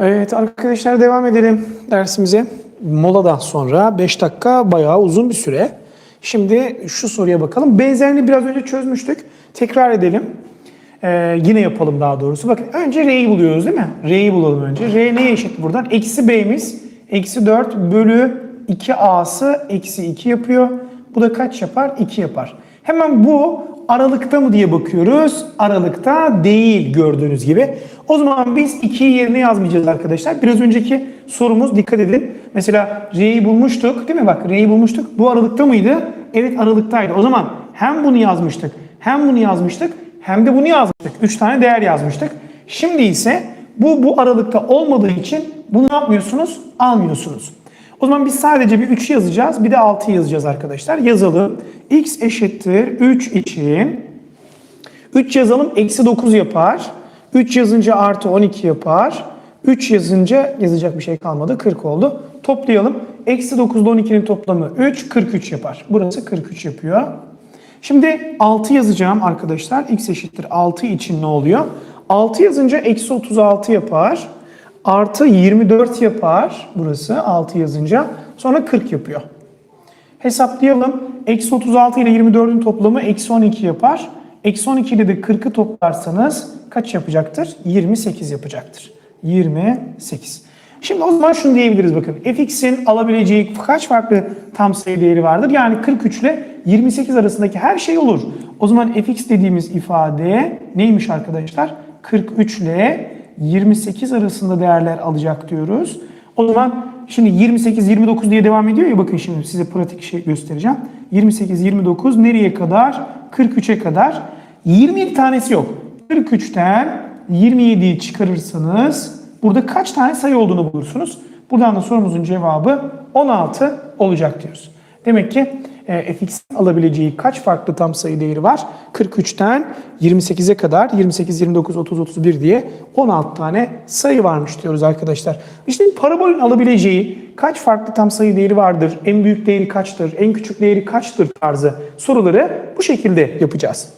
Evet arkadaşlar devam edelim dersimize. Moladan sonra 5 dakika bayağı uzun bir süre. Şimdi şu soruya bakalım. Benzerini biraz önce çözmüştük. Tekrar edelim. Ee, yine yapalım daha doğrusu. Bakın önce R'yi buluyoruz değil mi? R'yi bulalım önce. R neye eşit buradan? Eksi B'miz. Eksi 4 bölü 2A'sı eksi 2 yapıyor. Bu da kaç yapar? 2 yapar. Hemen bu aralıkta mı diye bakıyoruz. Aralıkta değil gördüğünüz gibi. O zaman biz 2'yi yerine yazmayacağız arkadaşlar. Biraz önceki sorumuz dikkat edin. Mesela R'yi bulmuştuk değil mi? Bak R'yi bulmuştuk. Bu aralıkta mıydı? Evet aralıktaydı. O zaman hem bunu yazmıştık hem bunu yazmıştık hem de bunu yazmıştık. 3 tane değer yazmıştık. Şimdi ise bu bu aralıkta olmadığı için bunu yapmıyorsunuz? Almıyorsunuz. O zaman biz sadece bir 3 yazacağız. Bir de 6 yazacağız arkadaşlar. Yazalım. x eşittir 3 için 3 yazalım. Eksi 9 yapar. 3 yazınca artı 12 yapar. 3 yazınca yazacak bir şey kalmadı. 40 oldu. Toplayalım. Eksi 9 ile 12'nin toplamı 3. 43 yapar. Burası 43 yapıyor. Şimdi 6 yazacağım arkadaşlar. x eşittir 6 için ne oluyor? 6 yazınca eksi 36 yapar. Artı 24 yapar. Burası 6 yazınca. Sonra 40 yapıyor. Hesaplayalım. Eksi 36 ile 24'ün toplamı eksi 12 yapar. Eksi 12 ile de 40'ı toplarsanız kaç yapacaktır? 28 yapacaktır. 28. Şimdi o zaman şunu diyebiliriz bakın. fx'in alabileceği kaç farklı tam sayı değeri vardır? Yani 43 ile 28 arasındaki her şey olur. O zaman fx dediğimiz ifade neymiş arkadaşlar? 43 ile 28 arasında değerler alacak diyoruz. O zaman şimdi 28 29 diye devam ediyor ya bakın şimdi size pratik şey göstereceğim. 28 29 nereye kadar? 43'e kadar. 27 tanesi yok. 43'ten 27'yi çıkarırsanız burada kaç tane sayı olduğunu bulursunuz. Buradan da sorumuzun cevabı 16 olacak diyoruz. Demek ki e, fx alabileceği kaç farklı tam sayı değeri var? 43'ten 28'e kadar 28, 29, 30, 31 diye 16 tane sayı varmış diyoruz arkadaşlar. İşte parabolün alabileceği kaç farklı tam sayı değeri vardır? En büyük değeri kaçtır? En küçük değeri kaçtır tarzı soruları bu şekilde yapacağız.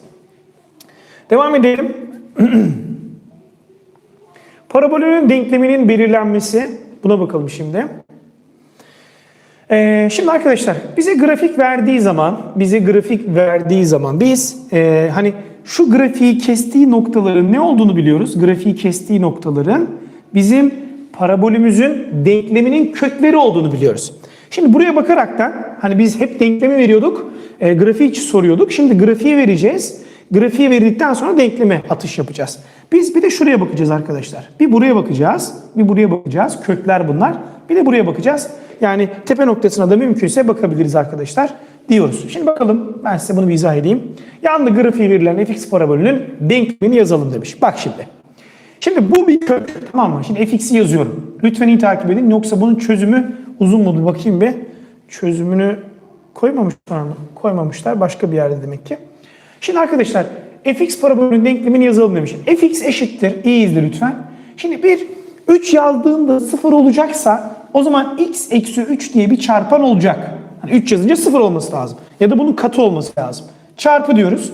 Devam edelim. Parabolünün denkleminin belirlenmesi. Buna bakalım şimdi. Ee, şimdi arkadaşlar bize grafik verdiği zaman, bize grafik verdiği zaman biz e, hani şu grafiği kestiği noktaların ne olduğunu biliyoruz. Grafiği kestiği noktaların bizim parabolümüzün denkleminin kökleri olduğunu biliyoruz. Şimdi buraya bakaraktan hani biz hep denklemi veriyorduk, e, grafiği soruyorduk. Şimdi grafiği vereceğiz. Grafiği verdikten sonra denkleme atış yapacağız. Biz bir de şuraya bakacağız arkadaşlar. Bir buraya bakacağız, bir buraya bakacağız. Kökler bunlar. Bir de buraya bakacağız. Yani tepe noktasına da mümkünse bakabiliriz arkadaşlar diyoruz. Şimdi bakalım ben size bunu bir izah edeyim. Yanında grafiği verilen fx parabolünün denklemini yazalım demiş. Bak şimdi. Şimdi bu bir kök tamam mı? Şimdi fx'i yazıyorum. Lütfen iyi takip edin yoksa bunun çözümü uzun mu? Bakayım bir. Çözümünü koymamışlar mı? Koymamışlar. Başka bir yerde demek ki. Şimdi arkadaşlar fx parabolünün denklemini yazalım demiş. fx eşittir. İyi izle lütfen. Şimdi bir 3 yazdığımda 0 olacaksa o zaman x eksi 3 diye bir çarpan olacak. Hani 3 yazınca 0 olması lazım. Ya da bunun katı olması lazım. Çarpı diyoruz.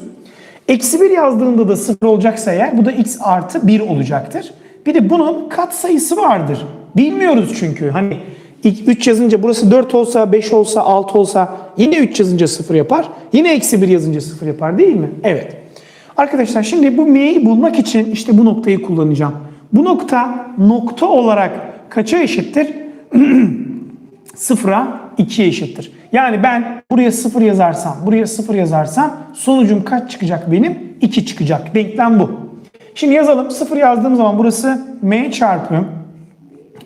Eksi 1 yazdığında da 0 olacaksa eğer bu da x artı 1 olacaktır. Bir de bunun kat sayısı vardır. Bilmiyoruz çünkü. Hani ilk 3 yazınca burası 4 olsa, 5 olsa, 6 olsa yine 3 yazınca 0 yapar. Yine eksi 1 yazınca 0 yapar değil mi? Evet. Arkadaşlar şimdi bu m'yi bulmak için işte bu noktayı kullanacağım. Bu nokta nokta olarak kaça eşittir? Sıfıra 2'ye eşittir. Yani ben buraya 0 yazarsam, buraya 0 yazarsam sonucum kaç çıkacak benim? 2 çıkacak. Denklem bu. Şimdi yazalım. 0 yazdığım zaman burası m çarpı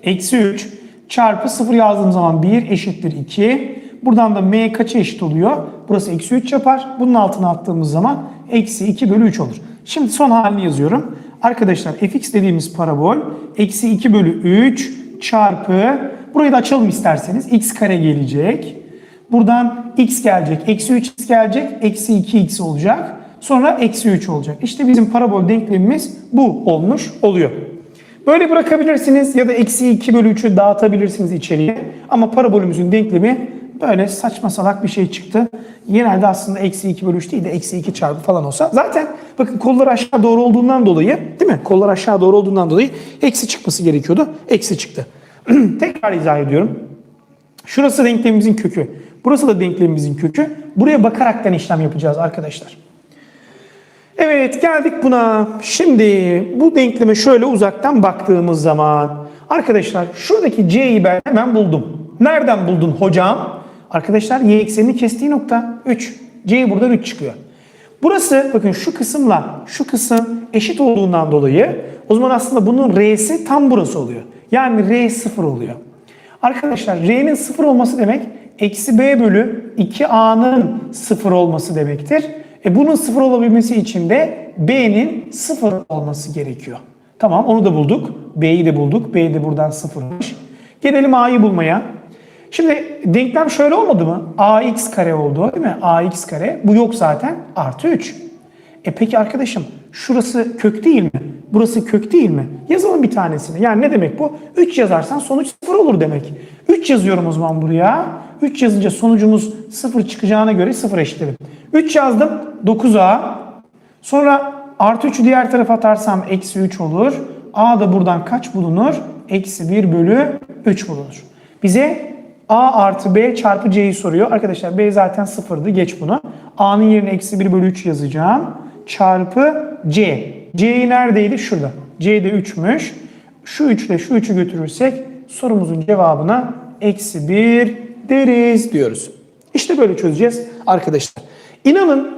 eksi 3 çarpı 0 yazdığım zaman 1 eşittir 2. Buradan da m kaça eşit oluyor? Burası eksi 3 yapar. Bunun altına attığımız zaman eksi 2 bölü 3 olur. Şimdi son halini yazıyorum. Arkadaşlar fx dediğimiz parabol eksi 2 bölü 3 çarpı burayı da açalım isterseniz x kare gelecek. Buradan x gelecek. Eksi 3x gelecek. Eksi 2x olacak. Sonra eksi 3 olacak. İşte bizim parabol denklemimiz bu olmuş oluyor. Böyle bırakabilirsiniz ya da eksi 2 bölü 3'ü dağıtabilirsiniz içeriye. Ama parabolümüzün denklemi Böyle saçma salak bir şey çıktı. Genelde aslında eksi 2 bölü 3 değil de eksi 2 çarpı falan olsa. Zaten bakın kollar aşağı doğru olduğundan dolayı değil mi? Kollar aşağı doğru olduğundan dolayı eksi çıkması gerekiyordu. Eksi çıktı. Tekrar izah ediyorum. Şurası denklemimizin kökü. Burası da denklemimizin kökü. Buraya bakaraktan işlem yapacağız arkadaşlar. Evet geldik buna. Şimdi bu denkleme şöyle uzaktan baktığımız zaman arkadaşlar şuradaki c'yi ben hemen buldum. Nereden buldun hocam? Arkadaşlar y eksenini kestiği nokta 3. c buradan 3 çıkıyor. Burası bakın şu kısımla şu kısım eşit olduğundan dolayı o zaman aslında bunun r'si tam burası oluyor. Yani r 0 oluyor. Arkadaşlar r'nin 0 olması demek eksi b bölü 2a'nın 0 olması demektir. E bunun 0 olabilmesi için de b'nin 0 olması gerekiyor. Tamam onu da bulduk. b'yi de bulduk. b de buradan 0'mış. Gelelim a'yı bulmaya. Şimdi denklem şöyle olmadı mı? ax kare oldu değil mi? ax kare. Bu yok zaten. Artı 3. E peki arkadaşım şurası kök değil mi? Burası kök değil mi? Yazalım bir tanesini. Yani ne demek bu? 3 yazarsan sonuç 0 olur demek. 3 yazıyorum o zaman buraya. 3 yazınca sonucumuz 0 çıkacağına göre 0 eşitlerim. 3 yazdım 9a. Sonra artı 3'ü diğer tarafa atarsam eksi 3 olur. a da buradan kaç bulunur? Eksi 1 bölü 3 bulunur. Bize a artı b çarpı c'yi soruyor. Arkadaşlar b zaten sıfırdı. Geç bunu. a'nın yerine eksi 1 bölü 3 yazacağım. Çarpı c. c'yi neredeydi? Şurada. c de 3'müş. Şu 3 ile şu 3'ü götürürsek sorumuzun cevabına eksi 1 deriz diyoruz. İşte böyle çözeceğiz arkadaşlar. İnanın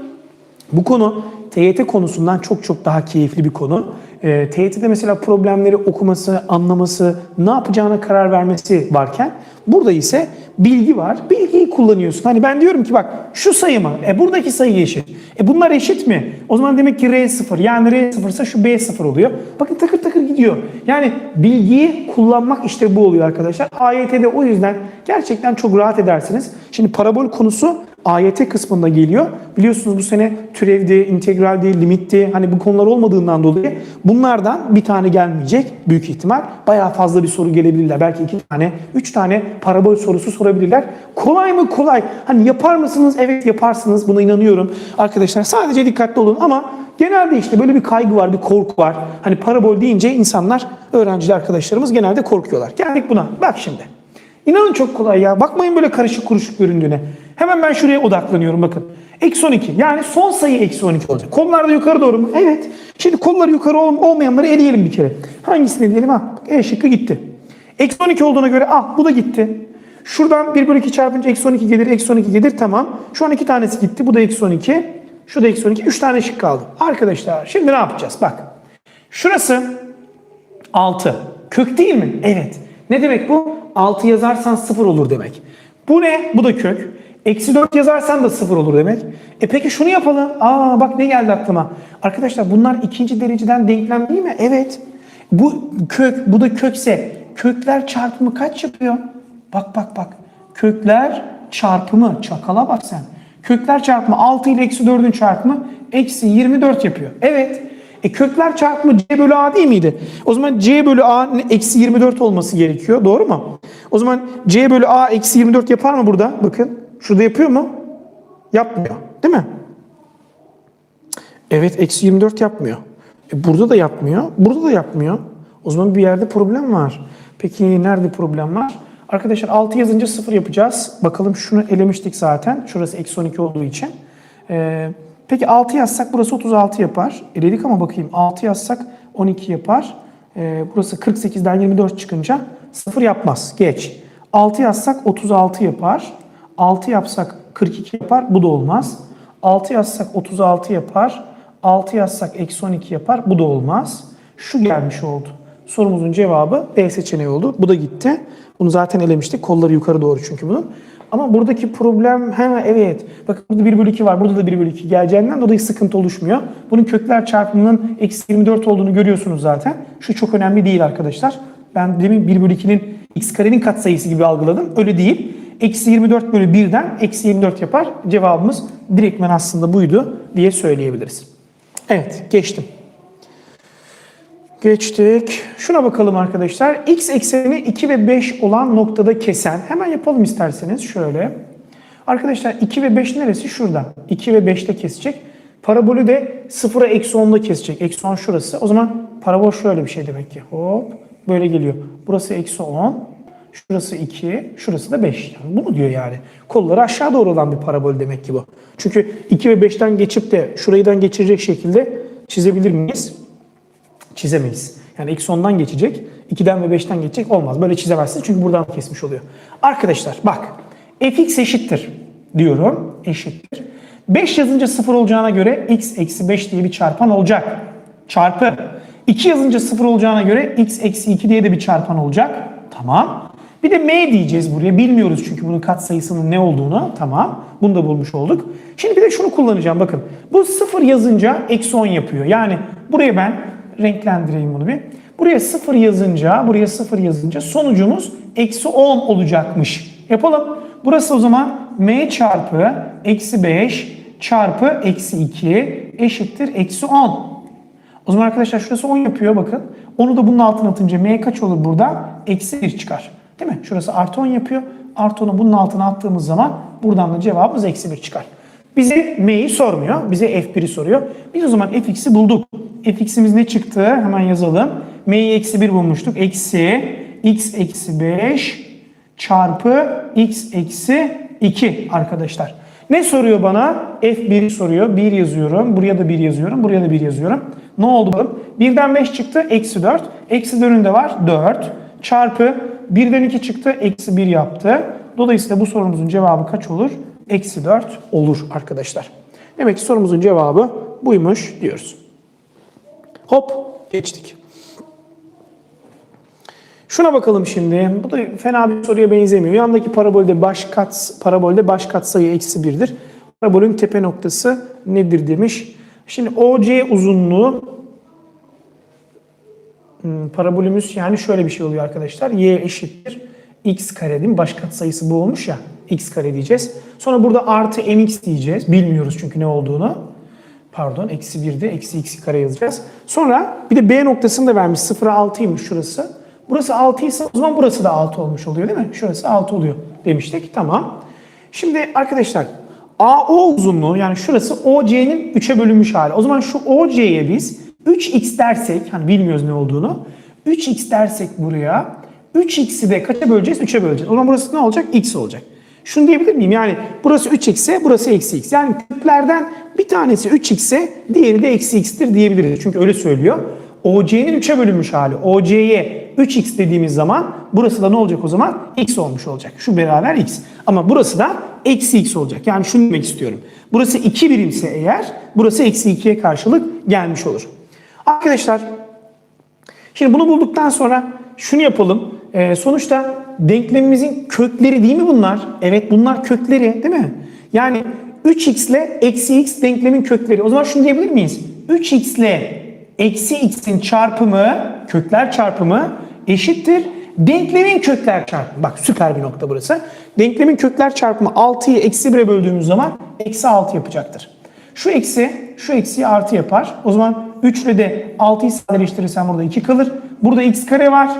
bu konu TYT konusundan çok çok daha keyifli bir konu. E, TYT'de mesela problemleri okuması, anlaması, ne yapacağına karar vermesi varken burada ise bilgi var. Bilgiyi kullanıyorsun. Hani ben diyorum ki bak şu sayı mı? E buradaki sayı eşit. E bunlar eşit mi? O zaman demek ki R 0. Yani R 0 ise şu B 0 oluyor. Bakın takır takır gidiyor. Yani bilgiyi kullanmak işte bu oluyor arkadaşlar. AYT'de o yüzden gerçekten çok rahat edersiniz. Şimdi parabol konusu AYT kısmında geliyor. Biliyorsunuz bu sene türevdi, integraldi, limitti. Hani bu konular olmadığından dolayı bunlardan bir tane gelmeyecek büyük ihtimal. Bayağı fazla bir soru gelebilirler. Belki iki tane, üç tane parabol sorusu sorabilirler. Kolay mı? Kolay. Hani yapar mısınız? Evet yaparsınız. Buna inanıyorum. Arkadaşlar sadece dikkatli olun ama genelde işte böyle bir kaygı var, bir korku var. Hani parabol deyince insanlar, öğrenci arkadaşlarımız genelde korkuyorlar. Geldik buna. Bak şimdi. İnanın çok kolay ya. Bakmayın böyle karışık kuruşuk göründüğüne. Hemen ben şuraya odaklanıyorum bakın. Eksi 12. Yani son sayı eksi 12 olacak. Kollar da yukarı doğru mu? Evet. Şimdi kolları yukarı ol- olmayanları eleyelim bir kere. Hangisini eleyelim? Ha, E şıkkı gitti. Eksi 12 olduğuna göre ah bu da gitti. Şuradan 1 bölü 2 çarpınca eksi 12 gelir, eksi 12 gelir tamam. Şu an iki tanesi gitti. Bu da eksi 12. Şu da eksi 12. 3 tane şık kaldı. Arkadaşlar şimdi ne yapacağız? Bak. Şurası 6. Kök değil mi? Evet. Ne demek bu? 6 yazarsan 0 olur demek. Bu ne? Bu da kök. Eksi 4 yazarsan da 0 olur demek. E peki şunu yapalım. Aa bak ne geldi aklıma. Arkadaşlar bunlar ikinci dereceden denklem değil mi? Evet. Bu kök, bu da kökse kökler çarpımı kaç yapıyor? Bak bak bak. Kökler çarpımı. Çakala bak sen. Kökler çarpımı 6 ile eksi 4'ün çarpımı eksi 24 yapıyor. Evet. E kökler çarpımı c bölü a değil miydi? O zaman c bölü a eksi 24 olması gerekiyor. Doğru mu? O zaman c bölü a eksi 24 yapar mı burada? Bakın. Şurada yapıyor mu? Yapmıyor. Değil mi? Evet eksi 24 yapmıyor. E burada da yapmıyor. Burada da yapmıyor. O zaman bir yerde problem var. Peki nerede problem var? Arkadaşlar 6 yazınca 0 yapacağız. Bakalım şunu elemiştik zaten. Şurası eksi 12 olduğu için. Ee, peki 6 yazsak burası 36 yapar. Eledik ama bakayım 6 yazsak 12 yapar. Ee, burası 48'den 24 çıkınca 0 yapmaz. Geç. 6 yazsak 36 yapar. 6 yapsak 42 yapar. Bu da olmaz. 6 yazsak 36 yapar. 6 yazsak eksi 12 yapar. Bu da olmaz. Şu gelmiş oldu. Sorumuzun cevabı B seçeneği oldu. Bu da gitti. Bunu zaten elemiştik. Kolları yukarı doğru çünkü bunun. Ama buradaki problem ha evet. Bakın burada 1 bölü 2 var. Burada da 1 bölü 2 geleceğinden dolayı sıkıntı oluşmuyor. Bunun kökler çarpımının eksi 24 olduğunu görüyorsunuz zaten. Şu çok önemli değil arkadaşlar. Ben demin 1 bölü 2'nin x karenin katsayısı gibi algıladım. Öyle değil. Eksi 24 bölü 1'den eksi 24 yapar. Cevabımız direktmen aslında buydu diye söyleyebiliriz. Evet geçtim. Geçtik. Şuna bakalım arkadaşlar. X ekseni 2 ve 5 olan noktada kesen. Hemen yapalım isterseniz şöyle. Arkadaşlar 2 ve 5 neresi? Şurada. 2 ve 5'te kesecek. Parabolü de 0'a eksi 10'da kesecek. Eksi 10 şurası. O zaman parabol şöyle bir şey demek ki. Hop böyle geliyor. Burası eksi 10. Şurası 2. Şurası da 5. Yani bunu diyor yani. Kolları aşağı doğru olan bir parabol demek ki bu. Çünkü 2 ve 5'ten geçip de şurayıdan geçirecek şekilde çizebilir miyiz? Çizemeyiz. Yani eksi 10'dan geçecek. 2'den ve 5'ten geçecek olmaz. Böyle çizemezsiniz çünkü buradan kesmiş oluyor. Arkadaşlar bak fx eşittir diyorum. Eşittir. 5 yazınca 0 olacağına göre x eksi 5 diye bir çarpan olacak. Çarpı. 2 yazınca 0 olacağına göre x eksi 2 diye de bir çarpan olacak. Tamam. Bir de m diyeceğiz buraya. Bilmiyoruz çünkü bunun katsayısının ne olduğunu. Tamam. Bunu da bulmuş olduk. Şimdi bir de şunu kullanacağım. Bakın. Bu 0 yazınca eksi 10 yapıyor. Yani buraya ben renklendireyim bunu bir. Buraya 0 yazınca, buraya 0 yazınca sonucumuz eksi 10 olacakmış. Yapalım. Burası o zaman m çarpı eksi 5 çarpı eksi 2 eşittir eksi 10. O zaman arkadaşlar şurası 10 yapıyor bakın. Onu da bunun altına atınca m kaç olur burada? Eksi 1 çıkar. Değil mi? Şurası artı 10 yapıyor. Artı 10'u bunun altına attığımız zaman buradan da cevabımız eksi 1 çıkar. Bize m'yi sormuyor. Bize f1'i soruyor. Biz o zaman fx'i bulduk. fx'imiz ne çıktı? Hemen yazalım. m'yi eksi 1 bulmuştuk. Eksi x eksi 5 çarpı x eksi 2 arkadaşlar. Ne soruyor bana? F1'i soruyor. 1 yazıyorum. Buraya da 1 yazıyorum. Buraya da 1 yazıyorum. Ne oldu bakalım? 1'den 5 çıktı. Eksi 4. Eksi 4'ün de var. 4. Çarpı 1'den 2 çıktı. Eksi 1 yaptı. Dolayısıyla bu sorumuzun cevabı kaç olur? Eksi 4 olur arkadaşlar. Demek ki sorumuzun cevabı buymuş diyoruz. Hop geçtik. Şuna bakalım şimdi. Bu da fena bir soruya benzemiyor. Yandaki parabolde baş kat parabolde baş katsayı eksi 1'dir. Parabolün tepe noktası nedir demiş. Şimdi OC uzunluğu hmm, parabolümüz yani şöyle bir şey oluyor arkadaşlar. Y eşittir x kare değil mi? Baş katsayısı bu olmuş ya. x kare diyeceğiz. Sonra burada artı mx diyeceğiz. Bilmiyoruz çünkü ne olduğunu. Pardon eksi 1'de eksi x kare yazacağız. Sonra bir de B noktasını da vermiş. 0'a 6'ymış şurası. Burası 6 ise o zaman burası da 6 olmuş oluyor değil mi? Şurası 6 oluyor demiştik. Tamam. Şimdi arkadaşlar AO uzunluğu yani şurası OC'nin 3'e bölünmüş hali. O zaman şu OC'ye biz 3x dersek hani bilmiyoruz ne olduğunu. 3x dersek buraya 3x'i de kaça böleceğiz? 3'e böleceğiz. O zaman burası ne olacak? x olacak. Şunu diyebilir miyim? Yani burası 3x ise burası eksi x. Yani küplerden bir tanesi 3x ise diğeri de eksi x'tir diyebiliriz. Çünkü öyle söylüyor. OC'nin 3'e bölünmüş hali. OC'ye 3x dediğimiz zaman burası da ne olacak o zaman? x olmuş olacak. Şu beraber x. Ama burası da eksi x olacak. Yani şunu demek istiyorum. Burası 2 birimse eğer burası eksi 2'ye karşılık gelmiş olur. Arkadaşlar şimdi bunu bulduktan sonra şunu yapalım. Ee, sonuçta denklemimizin kökleri değil mi bunlar? Evet bunlar kökleri değil mi? Yani 3x ile eksi x denklemin kökleri. O zaman şunu diyebilir miyiz? 3x ile eksi x'in çarpımı, kökler çarpımı eşittir. Denklemin kökler çarpımı. Bak süper bir nokta burası. Denklemin kökler çarpımı 6'yı eksi 1'e böldüğümüz zaman eksi 6 yapacaktır. Şu eksi, şu eksiyi artı yapar. O zaman 3 ile de 6'yı sadeleştirirsem burada 2 kalır. Burada x kare var.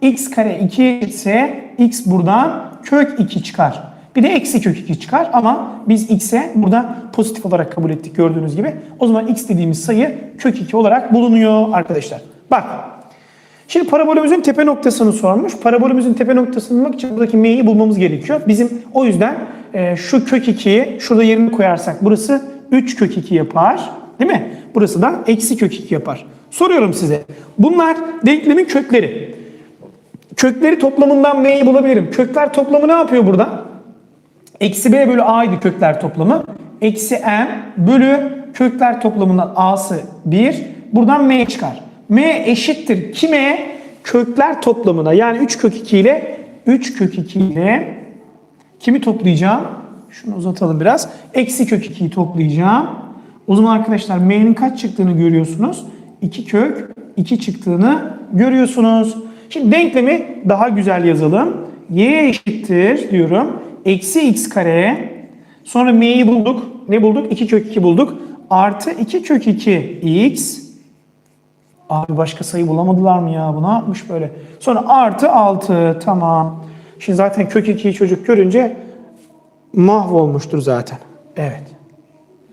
x kare 2 ise x buradan kök 2 çıkar. Bir de eksi kök 2 çıkar ama biz x'e burada pozitif olarak kabul ettik gördüğünüz gibi. O zaman x dediğimiz sayı kök 2 olarak bulunuyor arkadaşlar. Bak. Şimdi parabolümüzün tepe noktasını sormuş. Parabolümüzün tepe noktasını bulmak için buradaki m'yi bulmamız gerekiyor. Bizim o yüzden e, şu kök 2'yi şurada yerine koyarsak burası 3 kök 2 yapar. Değil mi? Burası da eksi kök 2 yapar. Soruyorum size. Bunlar denklemin kökleri. Kökleri toplamından m'yi bulabilirim. Kökler toplamı ne yapıyor burada? Eksi b bölü a'ydı kökler toplamı. Eksi m bölü kökler toplamından a'sı 1. Buradan m çıkar. m eşittir kime? Kökler toplamına. Yani 3 kök 2 ile 3 kök 2 ile kimi toplayacağım? Şunu uzatalım biraz. Eksi kök 2'yi toplayacağım. O zaman arkadaşlar m'nin kaç çıktığını görüyorsunuz. 2 kök 2 çıktığını görüyorsunuz. Şimdi denklemi daha güzel yazalım. y eşittir diyorum. Eksi x kare. Sonra m'yi bulduk. Ne bulduk? 2 kök 2 bulduk. Artı 2 kök 2 x. Abi başka sayı bulamadılar mı ya? Bu ne yapmış böyle? Sonra artı 6. Tamam. Şimdi zaten kök 2'yi çocuk görünce mahvolmuştur zaten. Evet.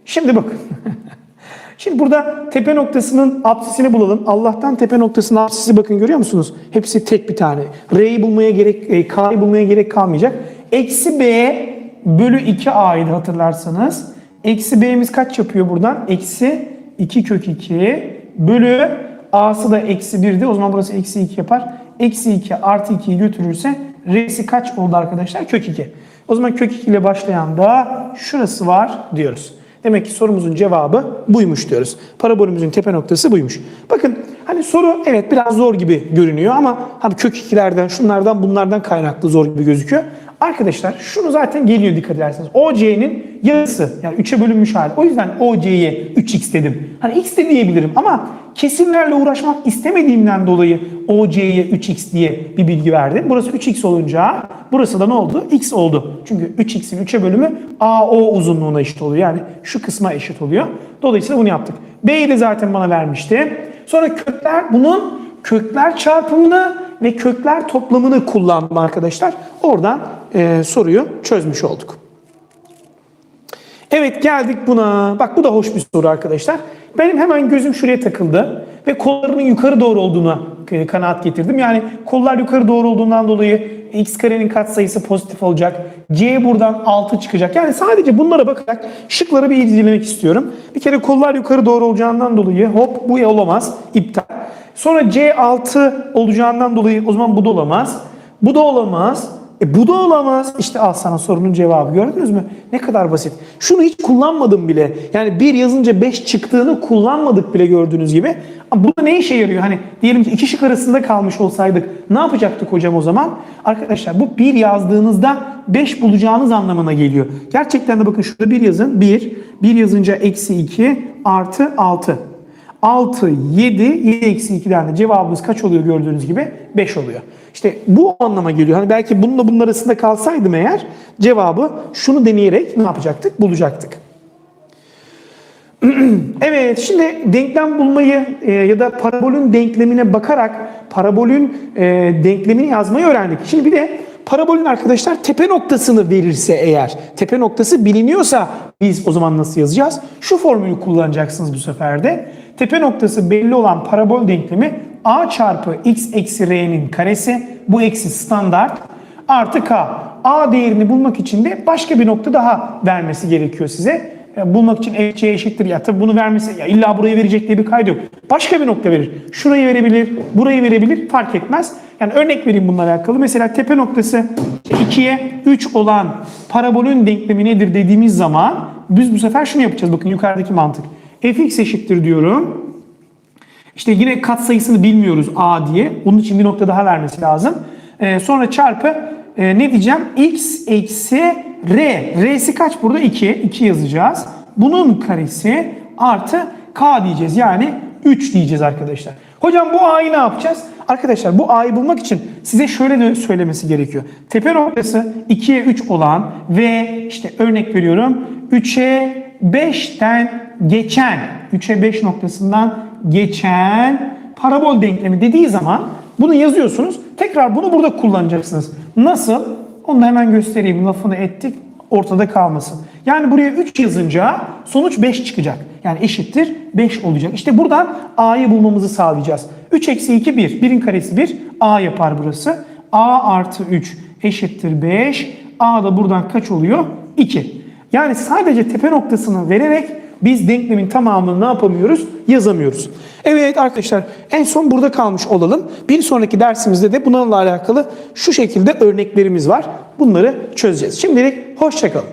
Şimdi bakın. Şimdi burada tepe noktasının apsisini bulalım. Allah'tan tepe noktasının apsisi bakın görüyor musunuz? Hepsi tek bir tane. R'yi bulmaya gerek, e, K'yı bulmaya gerek kalmayacak. Eksi B bölü 2A'ydı hatırlarsanız. Eksi B'miz kaç yapıyor buradan? Eksi 2 kök 2 bölü A'sı da eksi 1'di. O zaman burası eksi 2 yapar. Eksi 2 artı 2'yi götürürse R'si kaç oldu arkadaşlar? Kök 2. O zaman kök 2 ile başlayan da şurası var diyoruz. Demek ki sorumuzun cevabı buymuş diyoruz. Parabolümüzün tepe noktası buymuş. Bakın hani soru evet biraz zor gibi görünüyor ama hani kök ikilerden, şunlardan, bunlardan kaynaklı zor gibi gözüküyor. Arkadaşlar şunu zaten geliyor dikkat ederseniz. OC'nin yarısı yani 3'e bölünmüş hali. O yüzden OC'ye 3x dedim. Hani x de diyebilirim ama kesimlerle uğraşmak istemediğimden dolayı OC'ye 3x diye bir bilgi verdim. Burası 3x olunca burası da ne oldu? x oldu. Çünkü 3x'in 3'e bölümü AO uzunluğuna eşit oluyor. Yani şu kısma eşit oluyor. Dolayısıyla bunu yaptık. B'yi de zaten bana vermişti. Sonra kökler bunun kökler çarpımını ve kökler toplamını kullandım arkadaşlar. Oradan e, soruyu çözmüş olduk. Evet geldik buna. Bak bu da hoş bir soru arkadaşlar. Benim hemen gözüm şuraya takıldı ve kollarının yukarı doğru olduğuna kanaat getirdim. Yani kollar yukarı doğru olduğundan dolayı x karenin katsayısı pozitif olacak. C buradan 6 çıkacak. Yani sadece bunlara bakarak şıkları bir incelemek istiyorum. Bir kere kollar yukarı doğru olacağından dolayı hop bu olamaz. iptal. Sonra C6 olacağından dolayı o zaman bu da olamaz. Bu da olamaz. E bu da olamaz. İşte al sana sorunun cevabı. Gördünüz mü? Ne kadar basit. Şunu hiç kullanmadım bile. Yani bir yazınca 5 çıktığını kullanmadık bile gördüğünüz gibi. Ama bu da ne işe yarıyor? Hani diyelim ki iki şık arasında kalmış olsaydık ne yapacaktık hocam o zaman? Arkadaşlar bu bir yazdığınızda 5 bulacağınız anlamına geliyor. Gerçekten de bakın şurada bir yazın. 1. 1 yazınca eksi 2 artı 6. 6, 7, 7 eksi 2'den de cevabımız kaç oluyor gördüğünüz gibi? 5 oluyor. İşte bu anlama geliyor. Hani belki bununla bunun arasında kalsaydım eğer cevabı şunu deneyerek ne yapacaktık? Bulacaktık. evet şimdi denklem bulmayı e, ya da parabolün denklemine bakarak parabolün e, denklemini yazmayı öğrendik. Şimdi bir de parabolün arkadaşlar tepe noktasını verirse eğer, tepe noktası biliniyorsa biz o zaman nasıl yazacağız? Şu formülü kullanacaksınız bu sefer de. Tepe noktası belli olan parabol denklemi a çarpı x eksi r'nin karesi bu eksi standart artı k. a değerini bulmak için de başka bir nokta daha vermesi gerekiyor size. Bulmak için f c eşittir ya tabii bunu vermesi ya illa burayı verecek diye bir kaydı yok. Başka bir nokta verir. Şurayı verebilir, burayı verebilir fark etmez. Yani örnek vereyim bununla alakalı. Mesela tepe noktası 2'ye 3 olan parabolün denklemi nedir dediğimiz zaman biz bu sefer şunu yapacağız. Bakın yukarıdaki mantık. Fx eşittir diyorum. İşte yine katsayısını bilmiyoruz a diye. Bunun için bir nokta daha vermesi lazım. Ee, sonra çarpı e, ne diyeceğim? x eksi r. R'si kaç burada? 2. 2 yazacağız. Bunun karesi artı k diyeceğiz. Yani 3 diyeceğiz arkadaşlar. Hocam bu a'yı ne yapacağız? Arkadaşlar bu a'yı bulmak için size şöyle söylemesi gerekiyor. Tepe noktası 2'ye 3 olan ve işte örnek veriyorum 3'e 5'ten geçen 3'e 5 noktasından geçen parabol denklemi dediği zaman bunu yazıyorsunuz. Tekrar bunu burada kullanacaksınız. Nasıl? Onu da hemen göstereyim. Lafını ettik. Ortada kalmasın. Yani buraya 3 yazınca sonuç 5 çıkacak. Yani eşittir 5 olacak. İşte buradan a'yı bulmamızı sağlayacağız. 3 eksi 2 1. 1'in karesi 1. a yapar burası. a artı 3 eşittir 5. a da buradan kaç oluyor? 2. Yani sadece tepe noktasını vererek biz denklemin tamamını ne yapamıyoruz? Yazamıyoruz. Evet arkadaşlar en son burada kalmış olalım. Bir sonraki dersimizde de bununla alakalı şu şekilde örneklerimiz var. Bunları çözeceğiz. Şimdilik hoşçakalın.